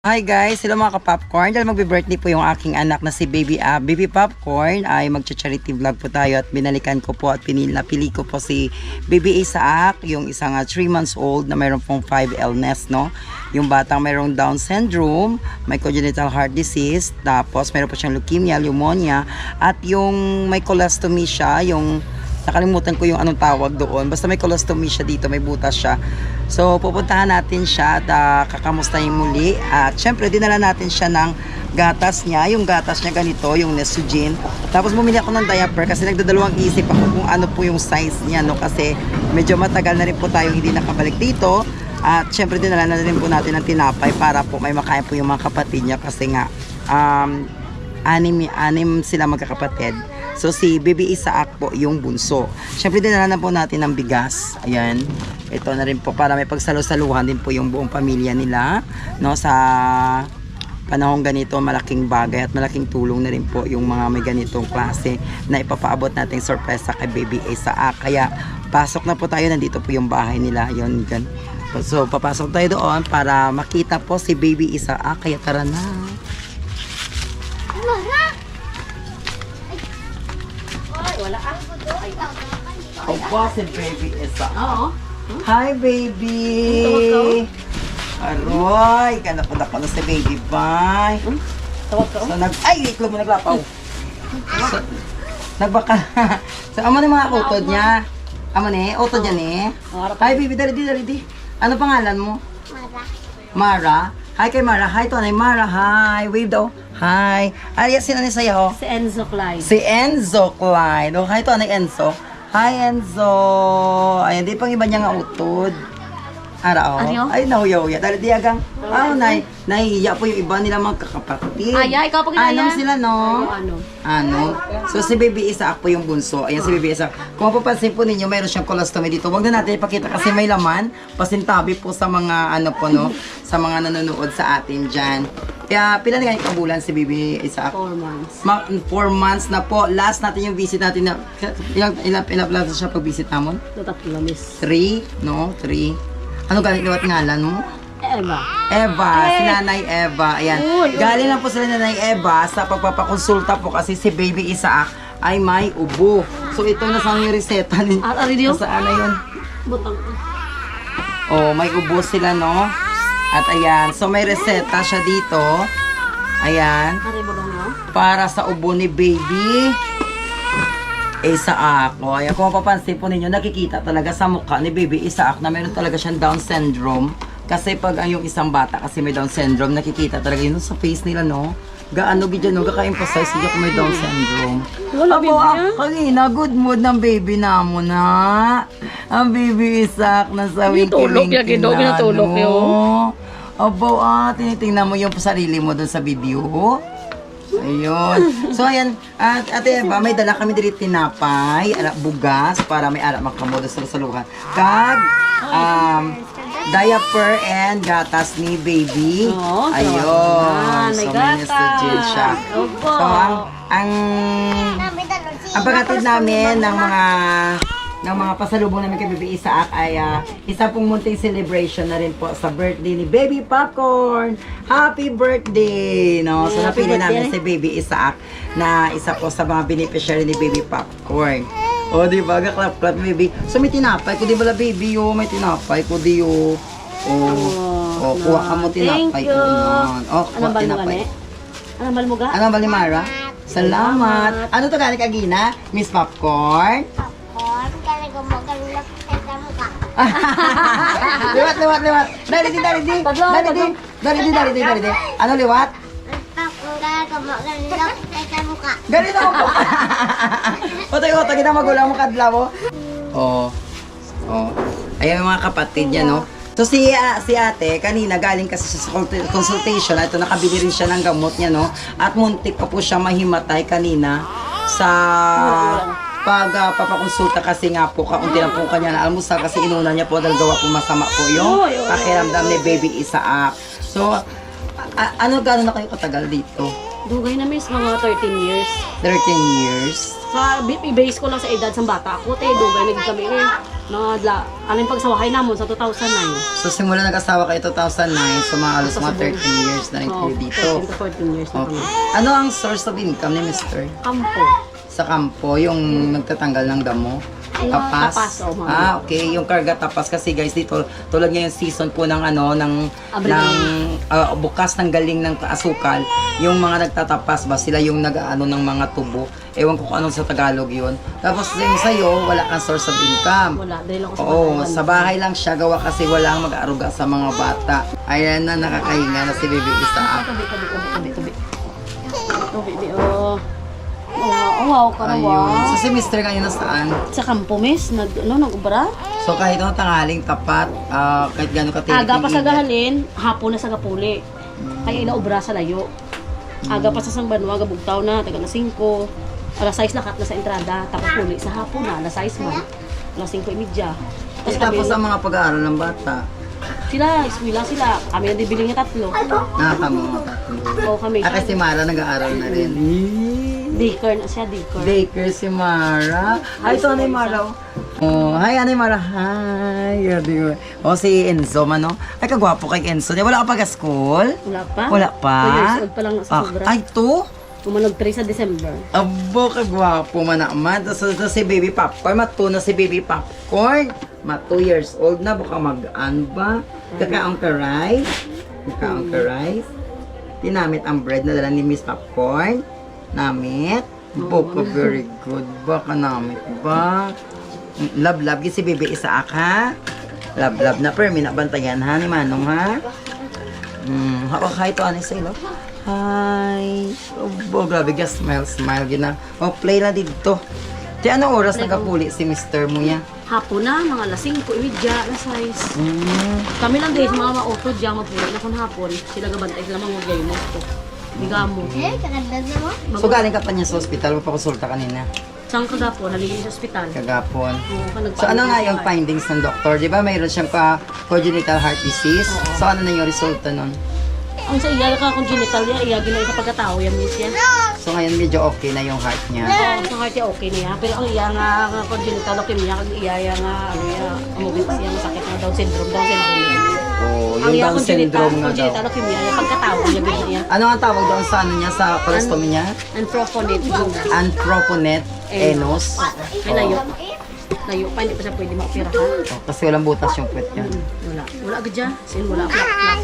Hi guys, hello mga ka-popcorn. Dahil magbe-birthday po yung aking anak na si Baby uh, Baby Popcorn ay magcha-charity vlog po tayo at binalikan ko po at pinili, napili ko po si Baby Isaac, yung isang 3 months old na mayroon pong 5 illness, no? Yung batang mayroong Down syndrome, may congenital heart disease, tapos mayroon po siyang leukemia, pneumonia, at yung may colostomy siya, yung nakalimutan ko yung anong tawag doon. Basta may colostomy siya dito, may butas siya. So, pupuntahan natin siya at uh, kakamustahin muli. At syempre, dinala natin siya ng gatas niya. Yung gatas niya ganito, yung Nesugin. Tapos bumili ako ng diaper kasi nagdadalawang isip ako kung ano po yung size niya. No? Kasi medyo matagal na rin po tayo hindi nakabalik dito. At syempre, dinala na rin po natin ng tinapay para po may makain po yung mga kapatid niya kasi nga um, anim, anim sila magkakapatid. So si Baby Isaac po yung bunso. Siyempre dinala na po natin ng bigas. Ayan. Ito na rin po para may pagsalo-saluhan din po yung buong pamilya nila. No, sa panahong ganito, malaking bagay at malaking tulong na rin po yung mga may ganitong klase na ipapaabot nating sorpresa kay Baby Isaac. Kaya pasok na po tayo. Nandito po yung bahay nila. Yun, gan. So, papasok tayo doon para makita po si Baby Isaac. Kaya tara na. Wala ah. Opo, si Baby Isaac. Oo. Hi, baby! Aroy, ganap na ko na si baby. Bye! Tawag ka. So, nag... Ay, lang mo naglapaw. So, nagbaka... so, amo na yung mga utod niya. Amo ni, utod niya ni. Hi, baby, dali dali di. Ano pangalan mo? Mara. Mara? Hi kay Mara. Hi, to anay Mara. Hi. Wave daw. Hi. Ay, sino ni sa'yo? Si Enzo Clyde. Si Enzo Klein. Oh, hi to, anay Enzo. Hi, Enzo. Ayan, di pang iba niya nga utod. Ara, oh. Aryo? Ay, nahuyaw-huya. Dahil diyagang, oh, nay, nahihiya po yung iba nila mga kakapatid. Ay, ay, ikaw pa ginaya. Anong sila, no? Ano? Ano? So, si Baby Isaac po yung bunso. Ayan, si Baby Isaac. Kung mapapansin po ninyo, mayroon siyang colostomy dito. Huwag na natin ipakita kasi may laman. Pasintabi po sa mga, ano po, no? sa mga nanonood sa atin dyan. Kaya, pila na ganyan kabulan si Baby Isaac? Four months. Ma- four months na po. Last natin yung visit natin na, ilang, ilang, ilang, ilang siya pag-visit namon? Tatlo, miss. Three? No? Three? Ano galing liwat ngalan mo? Eva. Eva, si Nanay Eva. Ayan. Galing lang po sila Nanay Eva sa pagpapakonsulta po kasi si Baby Isaac ay may ubo. So ito na sa yung reseta ni At ari diyo? Saan na yun? Butang. Oh, may ubo sila, no? At ayan, so may reseta siya dito. Ayan, Ari ba no? para sa ubo ni Baby Isaac. O, ayan, kung mapapansin po ninyo, nakikita talaga sa mukha ni Baby Isaac na meron talaga siyang Down syndrome. Kasi pag ang yung isang bata kasi may Down syndrome, nakikita talaga yun sa face nila, no? Gaano gidyan, no? Gaka-emphasize siya kung may Down syndrome. Wala, Ako, ah, kanina, good mood ng baby na mo na. Ang baby Isaac na sa Yung tulog, yung ginog, na, tulog, yun. Abo, ah, tinitingnan mo yung sarili mo dun sa video. Ayun. So, ayan. At ate Eva, may dala kami dili tinapay, ala, bugas, para may ara makamodo sa saluhan. Kag, um, diaper and gatas ni baby. Oo, Ayun. tawagan. So, May nesogel siya. Opo. So, ang, ang, ang pagkatid namin ng mga ng mga pasalubong namin kay Baby Isaac ay ah, isa pong munting celebration na rin po sa birthday ni Baby Popcorn. Happy birthday! No? So napili namin si Baby Isaac na isa po sa mga beneficiary ni Baby Popcorn. O, di ba? Gaklap clap baby. So may tinapay ko, di ba la baby? O, may tinapay ko, di o. O, o kuha ka mo tinapay Thank you. O, kuha Anong bal mo tinapay. Anong bal mo ga? Ano Mara? Salamat. Ano to gani kagina? Miss Popcorn? Gumagalak sa mukha. liwat, liwat, liwat. Dari di, dari di. Dari di. Dari di, dari di, dari di. Ano liwat? Ganito ako. Otoy, otoy, kita magulang mo kadla mo. Oo. Oh. Ayan yung mga kapatid niya, no? So si, ah, si ate, kanina galing kasi siya sa consult- consultation, ito nakabili rin siya ng gamot niya, no? At muntik pa po siya mahimatay kanina sa pag ah, papakonsulta kasi nga po, kaunti lang po kanya na almusal kasi inuna niya po dahil gawa po masama po yung pakiramdam ni baby Isaac. So, a- ano gano'n na kayo katagal dito? Dugay na miss, mga 13 years. 13 years? Sa i-base ko lang sa edad sa bata ako, te, dugay na gid kami eh. La, ano yung pagsawahay namon sa 2009. So simula nag-asawa kayo 2009, so mga alos mga Cebu. 13 years na rin kayo dito. 13 to 14 years na Okay. kami. Ano ang source of income ni Mr.? Kampo. Sa kampo, yung nagtatanggal ng damo? Tapas? Tapas, oh, ma'am. ah, okay. Yung karga tapas kasi guys dito, tulad ngayon season po ng ano, ng, Abril. ng ah, bukas ng galing ng asukal, yung mga nagtatapas ba, sila yung nag-ano ng mga tubo. Ewan ko kung anong sa Tagalog yun. Tapos yung sa'yo, wala kang source of income. Wala, dahil ako sa Oo, sa bahay lang siya gawa kasi walang mag-aaruga sa mga bata. Ayan na nakakahinga na si Baby Isaac. Tabi, tabi, tabi, tabi, tabi. Tabi, di, oh. Oh, wow, wow, karawa. Ayun. So si Mr. ngayon nasaan? Sa kampo, miss, nag, ano, nag-ubra? So kahit anong tanghaling tapat, ah, kahit gano'ng katirik Aga pa sa gahalin, hapon na sa gapuli. Kaya inaubra sa layo. Aga pa sa Sangbanwa, gabugtaw na, taga na 5. Alas 6 lakat na sa entrada, tapos puli sa hapon na, alas 6 man. Alas 5 imidya. Eh, tapos ang mga pag-aaral ng bata, sila, eskwela sila. Kami ang bibili nga tatlo. nakakamunga tatlo. Oo, kami. Ah, kasi Mara nag-aaral na rin. Daycare na siya, daycare. Baker si Mara. Hi, ito Anay Mara. Oh, hi Anay Mara. Hi. Yadi. Oh, si Enzo man, no? Ay, kagwapo kay Enzo. Di, Wala ka pa school? Wala pa? Wala pa? 2 years old pa lang sa Ah, sobra. ay, to? Tumanog 3 sa December. Abo, kagwapo man naman. Tapos ito si Baby Popcorn. Matu na si Baby Popcorn. Ma 2 years old na. Baka mag-an ba? Kakaong ka rice. Kakaong ka rice. Tinamit ang bread na dala ni Miss Popcorn. Namit. Boko, very good. Baka namit ba? Love, love. Si Baby Isaak, ha? Love, love na. Pero minabantayan, ha? Ni Manong, ha? Hmm, hawak hi to ani sa ilo. Hi. Oh, grabe ka smile, smile gina. Oh, play na dito. Di ano oras nagapuli si Mr. mo ya? Hapon na, mga alas 5, imidya, alas 6. Hmm. Kami lang din, mga mautod dyan, mapuli na kung hapon. Sila gabantay sila mga gay mo ko. Biga mo. Eh, kakagdag mo? So galing ka pa niya sa ospital, pakonsulta kanina. Saan ka dapo? Naligid sa ospital. Kagapon. Oo, So ano nga yung findings ng doktor? Di ba mayroon siyang ka congenital heart disease? Oo. So ano na yung resulta nun? Ang sa iya ka congenital niya, iya gina sa pagkatao yan miss yan. So ngayon medyo okay na yung heart niya. Oo, sa heart niya okay na yan. Pero ang iya nga nga congenital leukemia, kag iya ya nga ano ya, amugit siya nga sakit nga Down syndrome, Down syndrome. Ang yung Down syndrome nga daw. congenital leukemia, yung pagkatao niya yan. Ano ang tawag doon sa ano niya, sa colostomy niya? Yung Anthroponet enos. Ay, layo. Layo pa, hindi pa siya pwede makoperahan. Oh, kasi walang butas yung puwet niya. Wala. Wala agad dyan. Sin wala. Flak.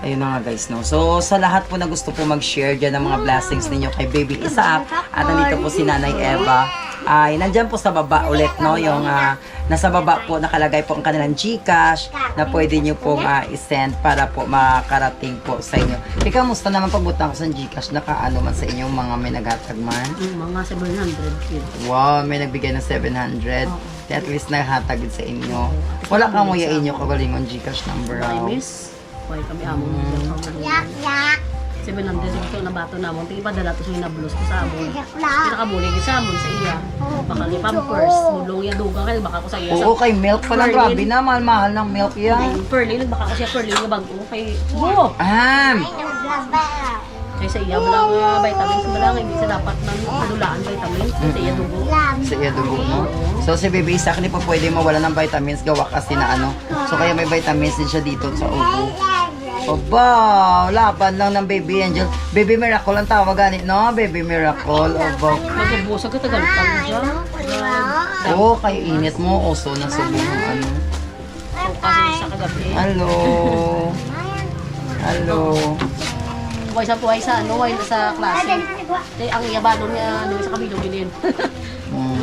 Ayun na nga guys, no? So, sa lahat po na gusto po mag-share dyan ng mga blessings ninyo kay Baby Isaac at nandito po si Nanay Eva, ay nandyan po sa baba ulit, no? Yung ah, nasa baba po nakalagay po ang kanilang Gcash na pwede nyo pong ah, isend para po makarating po sa inyo. Ikaw, musta naman pagbutang ko sa Gcash? Nakaano man sa inyong mga may naghatag man? Mm, mga 700 kid. Wow, may nagbigay ng 700. Kaya at least naghatag sa inyo. Wala kang muya inyo kagalingon Gcash number. Ay, raw. miss. Hoy, kami amon. Yak, yak. 700 ito na bato namon. Tingin pa dala to sa nablos ko sa amon. Lang. Pinakabulig sa amon sa iya. Baka ni pampers. Mulong ya dugang kay baka ko sa iya. Oo, kay milk pala. Grabe na, mahal-mahal ng milk yan. Pearly, nagbaka ko siya pearly nga bago kay! Am! Naglaba. Kay sa iya wala nga vitamins wala nga hindi sa dapat man madulaan vitamins sa iya dugo. Sa iya dugo mo. So si Baby Isaac, hindi pa pwede mawala ng vitamins. Gawa kasi na ano. So kaya may vitamins din siya dito sa ubo. Oba, laban lang ng Baby Angel. Baby Miracle ang tawag ganit, no? Baby Miracle. Oba. Magubusag ka tagal pa dyan. Oo, kay init mo. Oso na subo ng ano. So, kasi sa kagabi. Hello. Hello. Buhay sa buhay sa ano, buhay sa klase. Kaya ang iyabalon niya ano, sa kabilong gilin. Hmm.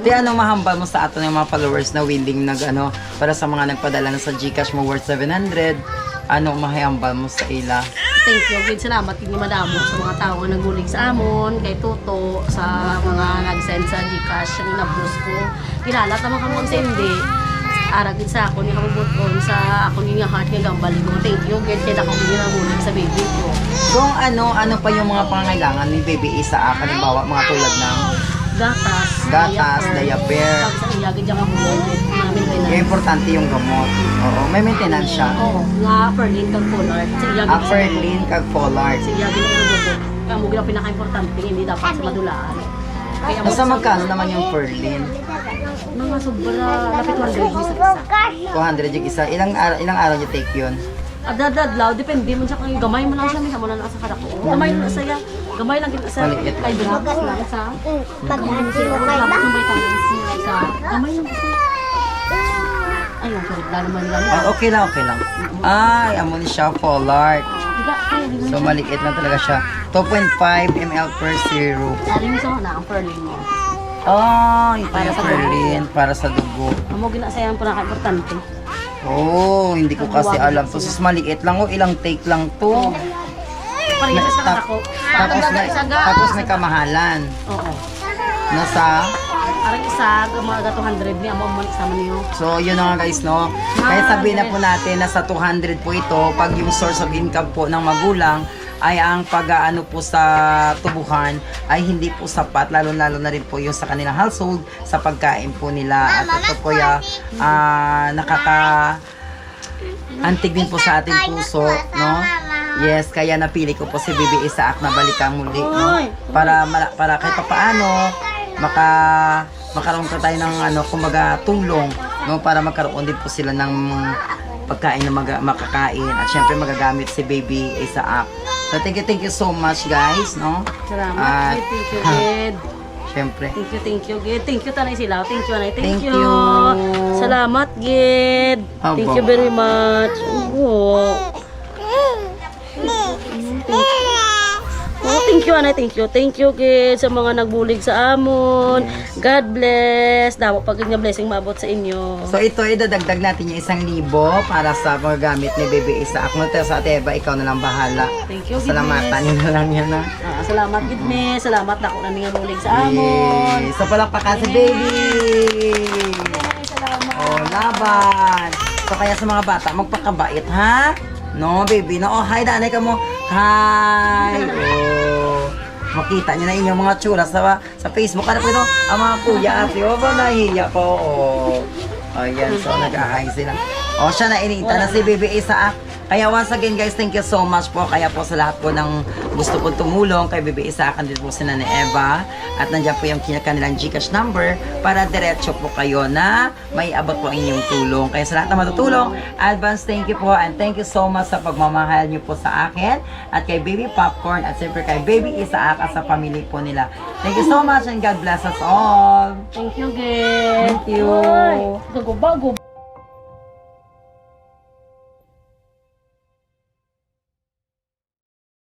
Di anong mahambal mo sa ato ng mga followers na willing nag ano para sa mga nagpadala na sa GCash mo worth 700 anong mahihambal mo sa ila Thank you. Good salamat kini madamo sa mga tao nga nagulig sa amon, kay Toto, sa mga nag-send sa Gcash ang inablos ko. Kilala ta mga kamon sendi. Aragin sa ako ni kamubuton sa ako ni nga heart nga gambal ko. Thank you. Good kay ako ni nagulig sa baby ko. kung ano ano pa yung mga pangangailangan ni Baby Isa halimbawa mga tulad ng Gatas, Gatas, diaper. Sa namin yung importante yung gamot oo may maintenance siya Oo, nga kag. Sa gid. Aferlin kag Sa iya gid nga dugo. Kamo gid ang pinaka-importante hindi dapat sa madulaan. Kaya Nasa magkano naman yung Perlin? Mga sobra, lapit 100 sa isa. 200 yung isa. Ilang araw, ilang araw niyo take yun? Adadadlaw, depende mo sa kay gamay mo lang siya, may mo na nasa kada ko. Gamay lang sa gamay lang gid sa Maliit. kay drugs lang sa. Mo kay ba? sa gamay lang sa. Ay, ang sarap lang naman lang. Ah, okay lang, okay lang. Ay, amo ni siya. Diba, ay, diba? So, maliit lang talaga siya. 2.5 ml per syrup. Mo sa na ang pearling mo. Oh, ito Para yung sa Perlin para sa dugo. Amo ginasayang po importante. Oh, hindi ko kasi alam. So, sis maliit lang. Oh, ilang take lang to. Parehas sa Tap- kada ko. tapos, may, tapos may kamahalan. Oo. Nasa Arang isa, mga 200 ni amo mo sama niyo. So, yun na nga guys, no? Kaya sabihin na po natin na sa 200 po ito, pag yung source of income po ng magulang ay ang pag-aano po sa tubuhan ay hindi po sapat, lalo-lalo na rin po yung sa kanilang household, sa pagkain po nila. At ito po ya, ah, nakaka antig din po sa ating puso, no? Yes, kaya napili ko po si Bibi Isaak na balikan muli, no? Para para kahit pa paano maka makaroon pa tayo ng ano, kumbaga tulong, no? Para magkaroon din po sila ng pagkain na maga- makakain at syempre magagamit si Baby Isaak. So thank you, thank you so much guys, no? Salamat. At- thank you, Gid. Syempre. Thank you, thank you, Gid. Thank you, Tanay Silaw. Thank you, Anay. Thank, Thank you. you. Salamat. Aba. Thank you very much. Oo. Thank you, Anay. Thank you. Thank you, Gid, sa mga nagbulig sa amon. God bless. Dapat pag nga blessing maabot sa inyo. So ito, idadagdag natin yung isang libo para sa magagamit ni Baby Isaak. No, sa ate Eva, ikaw na lang bahala. Thank you. Salamatan niyo na lang yan, ha? Ah, salamat, Gid, me. Salamat na ako na nga bulig sa amon. Yay! So palakpakan si Baby! Ay, salamat. Oh, laban! So kaya sa mga bata, magpakabait, ha? No, baby. No, oh, hi, danay ka mo. Hi! Oh. Makita niyo na inyong mga tsura sa sa Facebook. Ano po ito? Ang mga kuya ate. Oh, ba nahiya po. Oh. Ayan, so nag-ahay sila. O, siya na iniita na si Baby Isaak. Kaya once again guys, thank you so much po. Kaya po sa lahat po ng gusto po tumulong kay Baby Isaak, andito po si Nana Eva. At nandiyan po yung kanilang Gcash number para diretso po kayo na may abot po ang inyong tulong. Kaya sa lahat na matutulong, advance thank you po and thank you so much sa pagmamahal niyo po sa akin at kay Baby Popcorn at siyempre kay Baby Isaak at sa pamilya po nila. Thank you so much and God bless us all. Thank you, Gid. Thank you. Ay.